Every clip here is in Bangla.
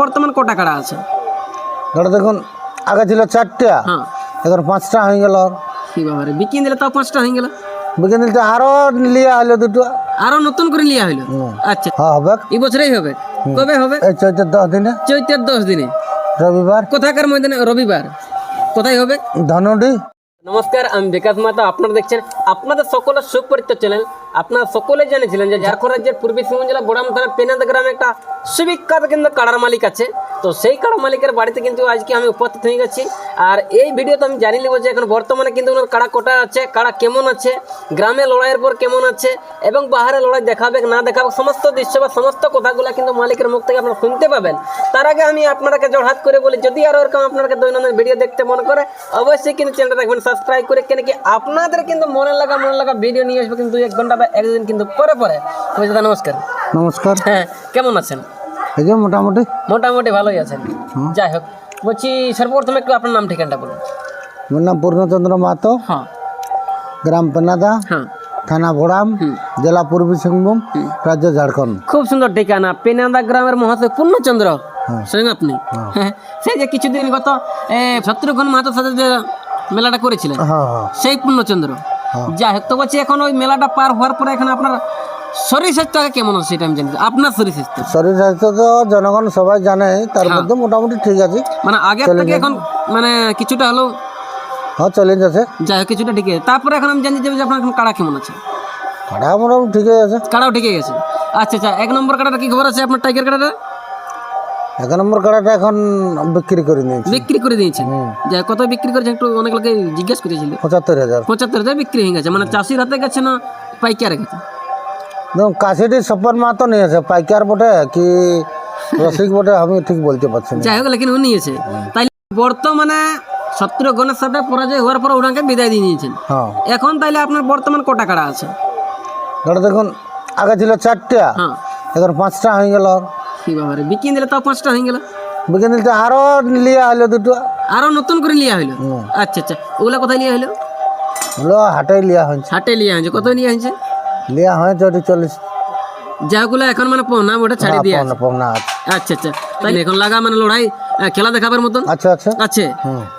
বর্তমান কটা কাড়া আছে? ধরো দেখুন আগে ছিল চারটা হ্যাঁ। এখন পাঁচটা হয়ে গেল। কি বাবারে বিকিন দিলে তাও পাঁচটা হয়ে গেল? বিকেল দিলটা আরও লিয়া হলো দুটো। আরও নতুন করে লিয়া হইল? আচ্ছা। হ্যাঁ হবে। এই বছরেই হবে? কবে হবে? এই চৈতের দশ দিনে। চৈতের দশ দিনে। রবিবার। কোথাকার ময়দানে? রবিবার। কোথায় হবে? ধনুডি। নমস্কার, আমি বিকাশ মাতা। আপনারা দেখছেন আপনাদের সকলের সুপরিচিত চ্যানেল। আপনারা সকলে জেনেছিলেন যে ঝাড়খণ্ড রাজ্যের পূর্বী সিংভূম জেলা বোড়াম থানা পেনাদ গ্রামে একটা সুবিখ্যাত কিন্তু কাড়ার মালিক আছে। তো সেই কাড়া মালিকের বাড়িতে কিন্তু আজকে আমি উপস্থিত হয়ে গেছি। আর এই ভিডিওতে আমি জানি নেব যে এখন বর্তমানে কিন্তু ওনার কাড়া কোটা আছে কাড়া কেমন আছে গ্রামে লড়াইয়ের পর কেমন আছে এবং বাহারে লড়াই দেখাবে না দেখাবে সমস্ত দৃশ্য বা সমস্ত কথাগুলো কিন্তু মালিকের মুখ থেকে আপনারা শুনতে পাবেন। তার আগে আমি আপনাকে জড়হাত করে বলি যদি আরও এরকম আপনাকে দৈনন্দিন ভিডিও দেখতে মনে করে অবশ্যই কিন্তু চ্যানেলটা দেখবেন সাবস্ক্রাইব করে কেন কি আপনাদের কিন্তু মনে লাগা মনে লাগা ভিডিও নিয়ে আসবে কিন্তু এক ঘণ্টা বা একদিন কিন্তু পরে পরে। নমস্কার। নমস্কার। হ্যাঁ কেমন আছেন? এই যে মোটামুটি মোটামুটি ভালোই আছেন। যাই হোক বলছি সর্বপ্রথম একটু আপনার নাম ঠিকানাটা বলুন। আমার নাম পূর্ণচন্দ্র মাহাতো। হ্যাঁ। গ্রাম পেনাদা। হ্যাঁ। থানা ভোড়াম। জেলা পূর্বী সিংভূম। রাজ্য ঝাড়খণ্ড। খুব সুন্দর ঠিকানা। পেনাদা গ্রামের মহাশয় পূর্ণচন্দ্র। শুনেন আপনি। হ্যাঁ। সেই যে কিছুদিন গত শত্রুঘ্ন মাহাতোর সাথে যে মেলাটা করেছিলেন হ্যাঁ হ্যাঁ। সেই পূর্ণচন্দ্র। যাই হোক তো বলছি এখন ওই মেলাটা পার হওয়ার পরে এখন আপনার শরীর স্বাস্থ্য আগে কেমন আছে সেটা আমি জানি আপনার শরীর স্বাস্থ্য? শরীর স্বাস্থ্য তো জনগণ সবাই জানে তার মধ্যে মোটামুটি ঠিক আছে। মানে আগের থেকে এখন মানে কিছুটা হলেও হ্যাঁ চলে যাচ্ছে যাই হোক কিছুটা ঠিক আছে। তারপরে এখন আমি জানি যে আপনার এখন কাড়া কেমন আছে? কাটা মোটামুটি ঠিকই আছে। কাড়াও ঠিকই গেছে আচ্ছা আচ্ছা এক নম্বর কাড়াটা কি খবর আছে আপনার টাইগার কাড়াটা? এক নম্বর কাটাটা এখন বিক্রি করে নিয়েছি। বিক্রি করে দিয়েছেন? যাই কত বিক্রি করেছেন একটু অনেক লোকে জিজ্ঞেস করেছিল। পঁচাত্তর হাজার। পঁচাত্তর হাজার বিক্রি হয়ে গেছে। মানে চাষির হাতে গেছে না পাইকারে গেছে কাশিটি সপ্পন মাহাতো নিয়েছে পাইকার বটে কি রসিক বটে আমি ঠিক বলতে পারছি না। যাই হোক লেকিন ও নিয়েছে। তাই বর্তমানে শত্রু গণেশ সাথে পরাজয় হওয়ার পর ওনাকে বিদায় দিয়ে নিয়েছেন। হ্যাঁ। এখন তাইলে আপনার বর্তমান কটা কাড়া আছে? ধরো দেখুন আগে ছিল চারটা হ্যাঁ। এখন পাঁচটা হয়ে গেল। কি বাবারে বিক্রি দিলে তাও পাঁচটা হয়ে গেল? বিকেল দিলটা আরও লিয়া হলো দুটো। আরও নতুন করে লিয়া হইল? আচ্ছা আচ্ছা। ওগুলা কোথায় লিয়া হলো হাটে লিয়া হয়েছে। হাটে লিয়া হয়েছে। কত লিয়া হয়েছে? লিয়া হয়েছে ওটি চল্লিশ। যাগুলো এখন মানে পৌনা ওটা ছাড়ি দিয়ে পাওনা পাওনা আছে। আচ্ছা। আচ্ছা তাই এখন লাগা মানে লড়াই খেলা দেখাবার মতন? আচ্ছা আচ্ছা। আছে?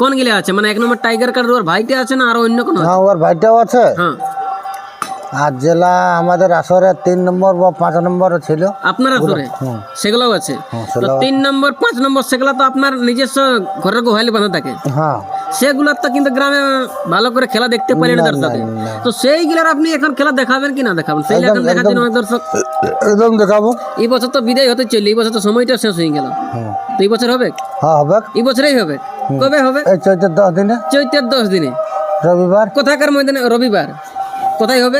কোন গিলে আছে? মানে এক নম্বর টাইগার কার্ড ওর ভাইটা আছে না আর অন্য কোনো? হ্যাঁ ওর ভাইটাও আছে? হ্যাঁ। আর জেলা আমাদের আসরে তিন নম্বর বা পাঁচ নম্বর ছিল। আপনার আসরে? সেগুলাও আছে? হ্যাঁ, তো তিন নম্বর পাঁচ নম্বর সেগুলা তো আপনার নিজস্ব ঘরের গোহালি বাঁধা থাকে। হ্যাঁ। সেগুলোর তো কিন্তু গ্রামে ভালো করে খেলা দেখতে পারি না দর্শকে তো সেইগুলার আপনি এখন খেলা দেখাবেন কি না দেখাবেন? সেই এখন দেখার জন্য দর্শক একদম দেখাবো। এই বছর তো বিদায় হতে চললে এই বছর তো সময়টা শেষ হয়ে গেল। তো এই বছর হবে? হ্যাঁ হবে। এই বছরেই হবে? কবে হবে? চৈতের দশ দিনে। চৈতের দশ দিনে। রবিবার। কোথাকার ময়দানে? রবিবার। কোথায় হবে?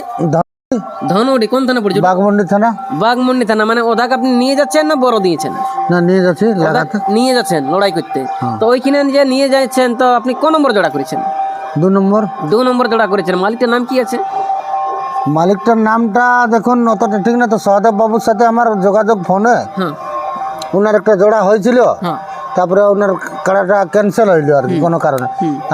ধনউডি কোন থানা পড়ছে? বাঘমন্ডি থানা। বাঘমন্ডি থানা মানে ওদাক আপনি নিয়ে যাচ্ছেন না বড় দিয়েছেন? না নিয়ে যাচ্ছি লাগাতে। নিয়ে যাচ্ছেন লড়াই করতে। তো ওইখানে যে নিয়ে যাচ্ছেন তো আপনি কোন নম্বর জোড়া করেছেন? দু নম্বর। দু নম্বর জোড়া করেছেন। মালিকের নাম কি আছে? মালিকটার নামটা দেখুন অতটা ঠিক না তো সহদেব বাবুর সাথে আমার যোগাযোগ ফোনে। হ্যাঁ। ওনার একটা জোড়া হয়েছিল। হ্যাঁ। তারপরে ওনার কাড়াটা ক্যান্সেল হইল আর কি কোনো কারণে।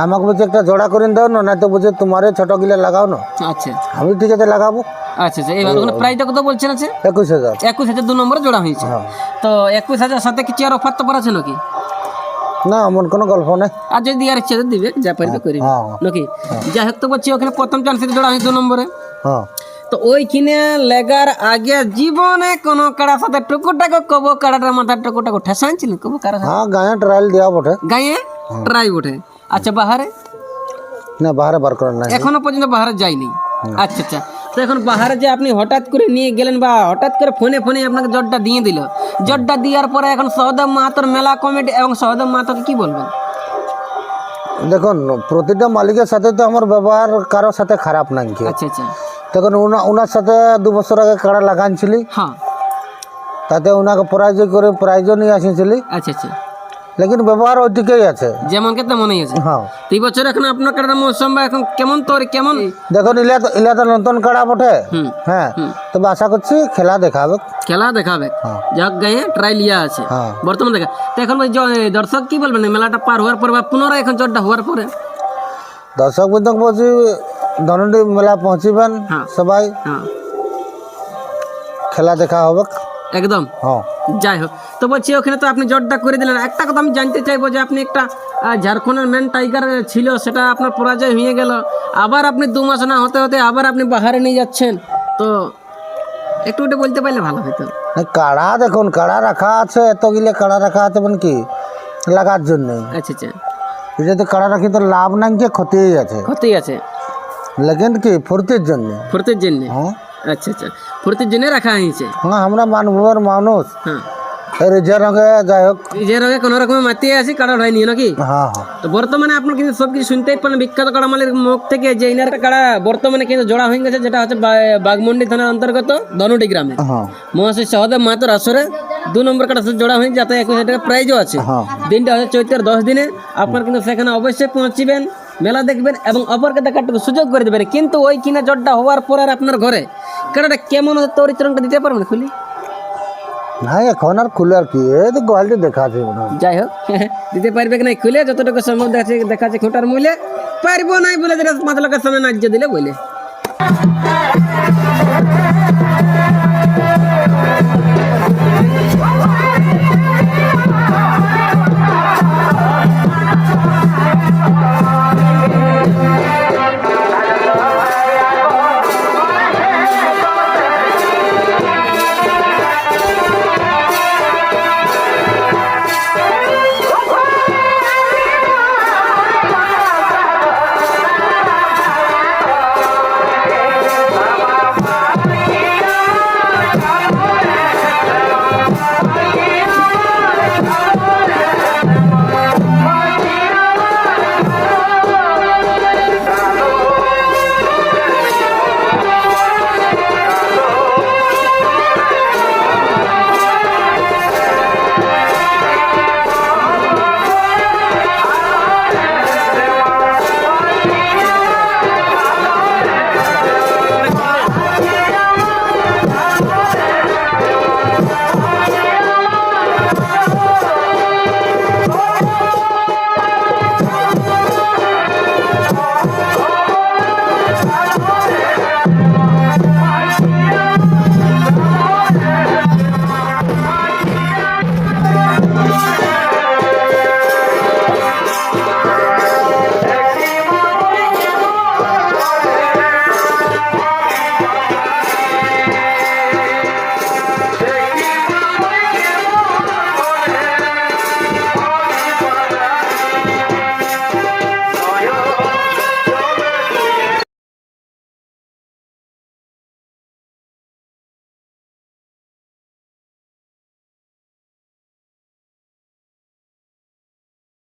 আমাকে বলছে একটা জোড়া করে দাও না নয়তো বলছে তোমারে ছোট গিলে লাগাও না। আচ্ছা। আমি ঠিক আছে লাগাবো। আচ্ছা আচ্ছা এইবার ওখানে প্রাইসটা কত বলছেন আছে একুশ হাজার। একুশ হাজার দু নম্বরে জোড়া হয়েছে। তো একুশ হাজার সাথে কিছু আর অফার তো আছে নাকি? না এমন কোনো গল্প নেই। আর যদি আর ইচ্ছা দিবে যা পারবে করি হ্যাঁ নাকি? যাই হোক তো বলছি ওখানে প্রথম চান্সে জোড়া হয়েছে দু নম্বরে। হ্যাঁ। তো ওইখানে লেগার আগে জীবনে কোনো কাড়ার সাথে টুকুটাকে কব কাড়াটার মাথার টুকুটাকে ঠেসানছিলেন কব কাড়া হ্যাঁ গায়ে ট্রায়াল দেওয়া বটে। গায়ে ট্রাই ওঠে আচ্ছা বাহারে? না বাহারে বার করার নাই। এখনও পর্যন্ত বাহারে যায়নি। আচ্ছা আচ্ছা। তো এখন বাহারে যে আপনি হঠাৎ করে নিয়ে গেলেন বা হঠাৎ করে ফোনে ফোনে আপনাকে জটটা দিয়ে দিল জটটা দেওয়ার পরে এখন সহদেব মাহাতোর মেলা কমিটি এবং সহদেব মাহাতোকে কি বলবেন? দেখুন প্রতিটা মালিকের সাথে তো আমার ব্যবহার কারোর সাথে খারাপ নাই কি আচ্ছা আচ্ছা। তখন ওনা- ওনার সাথে দু বছর আগে কাড়া লাগানছিলি? হ্যাঁ। তাতে ওনাকে প্রাইজ করে প্রাইজও নিয়ে আসিছিলি আচ্ছা আচ্ছা। লেকিন ব্যবহার ওইদিকেই আছে যেমন কে তেমনই আছে হ্যাঁ এই বছর এখন আপনার কাটার মৌসুম বা এখন কেমন তোর কেমন দেখুন ইলা তো ইলা তো নতুন কাড়া বটে হ্যাঁ তবে আশা করছি খেলা দেখাবে খেলা দেখাবে। যাক গায়ে ট্রাই লিয়া আছে বর্তমান দেখা তো এখন দর্শক কি বলবেন মেলাটা পার হওয়ার পরে বা পুনরায় এখন জটটা হওয়ার পরে দর্শক বৃন্দ বলছি ধনডি মেলা পৌঁছিবেন। সবাই খেলা দেখা হবে একদম হ্যাঁ যাই হোক তো বলছি ওখানে তো আপনি জটটা করে দিলেন। একটা কথা আমি জানতে চাইব যে আপনি একটা ঝাড়খণ্ডের মেন টাইগার ছিল সেটা আপনার পরাজয় হয়ে গেল। আবার আপনি দু মাস না হতে হতে আবার আপনি বাহারে নিয়ে যাচ্ছেন। তো একটু একটু বলতে পারলে ভালো হতো। কাড়া দেখুন কাড়া রাখা আছে এত এতগুলো কাড়া রাখা আছে মানে কি? লাগার জন্য। আচ্ছা আচ্ছা। যদি কাড়া রাখি তো লাভ নাই কি ক্ষতিই আছে। ক্ষতি আছে। লেকিন কি? ফুর্তির জন্য। ফুর্তির জন্য? হ্যাঁ। আচ্ছা আচ্ছা। ফুর্তির জন্য রাখা হয়েছে? হ্যাঁ আমরা মানভূমের মানুষ। হ্যাঁ। এই রঙে যাই হোক যে রোগে কোনো রকমের মাতিয়ে আছি কাড়া হয়নি নাকি? হ্যাঁ হ্যাঁ। তো বর্তমানে আপনার কিন্তু সব কিছু শুনতেই পারেন বিখ্যাত কাড়া মালিক মুখ থেকে যে ইনার কাড়া বর্তমানে কিন্তু জোড়া হয়ে গেছে যেটা হচ্ছে বা- থানার অন্তর্গত ধনুটি গ্রামে। সহদেব মাহাতোর আসরে দু নম্বর কাটা জোড়া যাতে একুশ হাজার টাকা প্রাইজও আছে। দিনটা হচ্ছে চৈত্রের দশ দিনে আপনার কিন্তু সেখানে অবশ্যই পৌঁছিবেন মেলা দেখবেন এবং অপরকে দেখাটুকু সুযোগ করে দেবেন। কিন্তু ওই কিনা জটটা হওয়ার পর আর আপনার ঘরে কারণটা কেমন তরিত্রণটা দিতে পারবেন খুলি? না এখন আর খুলে আর কি। এই তো গোয়ালটি দেখা আছে যাই হোক, দিতে পারবে কি না খুলে, যতটুকু সম্ভব দেখাচ্ছে দেখাচ্ছে খোটার মূলে। পারব নাই বলে যেটা পাঁচ লোকের সামনে ন্যায্য দিলে বলে।